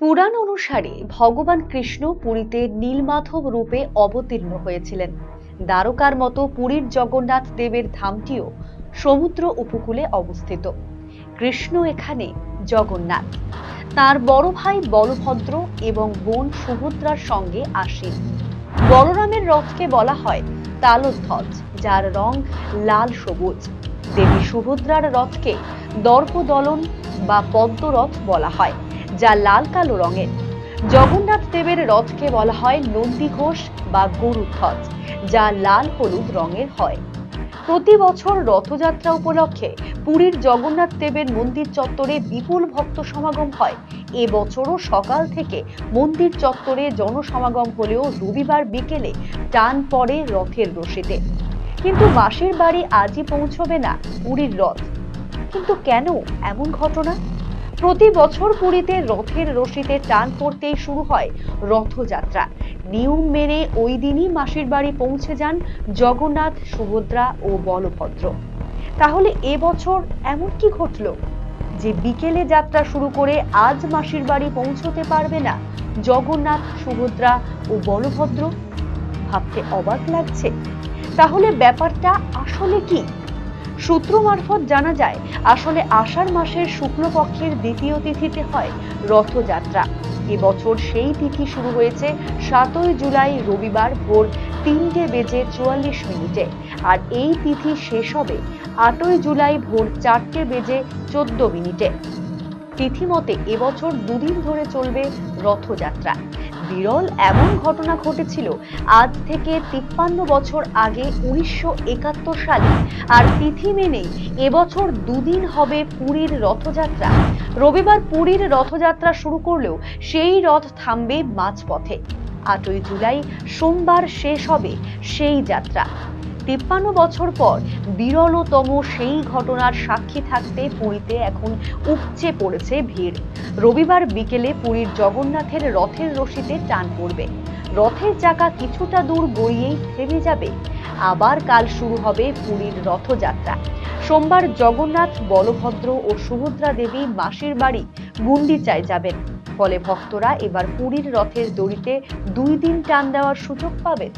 পুরাণ অনুসারে ভগবান কৃষ্ণ পুরীতে নীলমাধব রূপে অবতীর্ণ হয়েছিলেন। দ্বারকার মতো পুরীর জগন্নাথ দেবের ধামটিও সমুদ্র উপকূলে অবস্থিত। কৃষ্ণ এখানে জগন্নাথ। তার বড় ভাই বলভদ্র এবং বোন সুভদ্রার সঙ্গে আসেন। বলরামের রথকে বলা হয় তালধ্বজ, যার রং লাল সবুজ। দেবী সুভদ্রার রথকে দর্পদলন বা পদ্মরথ বলা হয়। যা লাল কালো রঙের। জগন্নাথ দেবের রথকে বলা হয় নন্দী ঘোষ বা গরুধ্বজ যা লাল হলুদ রঙের হয়। প্রতি বছর রথযাত্রা উপলক্ষে পুরীর জগন্নাথ দেবের মন্দির চত্বরে বিপুল ভক্ত সমাগম হয়। এবছরও সকাল থেকে মন্দির চত্বরে জনসমাগম হলেও রবিবার বিকেলে টান পড়ে রথের রশিতে। কিন্তু মাসির বাড়ি আজই পৌঁছবে না পুরীর রথ। কিন্তু কেন এমন ঘটনা? প্রতি বছর পুরীতে রথের রশিতে টান পড়তেই শুরু হয় রথযাত্রা। নিয়ম মেনে ওই দিনই মাসির বাড়ি পৌঁছে যান জগন্নাথ, সুভদ্রা ও বলভদ্র। তাহলে এবছর এমন কি ঘটলো যে বিকেলে যাত্রা শুরু করে আজ মাসির বাড়ি পৌঁছতে পারবে না জগন্নাথ, সুভদ্রা ও বলভদ্র? ভাবতে অবাক লাগছে। তাহলে ব্যাপারটা আসলে কি? সূত্র মারফত জানা যায়, আসলে আষাঢ় মাসের শুক্লপক্ষের দ্বিতীয় তিথিতে হয় রথযাত্রা। এবছর সেই তিথি শুরু হয়েছে সাতই জুলাই রবিবার ভোর তিনটে বেজে চুয়াল্লিশ মিনিটে। আর এই তিথি শেষ হবে আটই জুলাই ভোর চারটে বেজে চোদ্দ মিনিটে। তিথি মতে এবছর দুদিন ধরে চলবে রথযাত্রা। বিরল এমন ঘটনা ঘটেছিল আজ থেকে তিপ্পান্ন বছর আগে উনিশশো একাত্তর সালে। আর তিথি মেনে এবছর দুদিন হবে পুরীর রথযাত্রা। রবিবার পুরীর রথযাত্রা শুরু করলেও সেই রথ থামবে মাঝপথে। আটই জুলাই সোমবার শেষ হবে সেই যাত্রা। তিপ্পান্ন বছর পর বিরলতম সেই ঘটনার সাক্ষী থাকতে পুরীতে এখন উপচে পড়েছে ভিড়। রবিবার বিকেলে পুরীর জগন্নাথের রথের রশিতে টান পড়বে। রথের চাকা কিছুটা দূর গড়িয়েই থেমে যাবে। আবার কাল শুরু হবে পুরীর রথযাত্রা। সোমবার জগন্নাথ, বলভদ্র ও সুভদ্রা দেবী মাসির বাড়ি গুন্ডিচায় যাবেন। ফলে ভক্তরা এবার পুরীর রথের দড়িতে দুই দিন টান দেওয়ার সুযোগ পাবেন।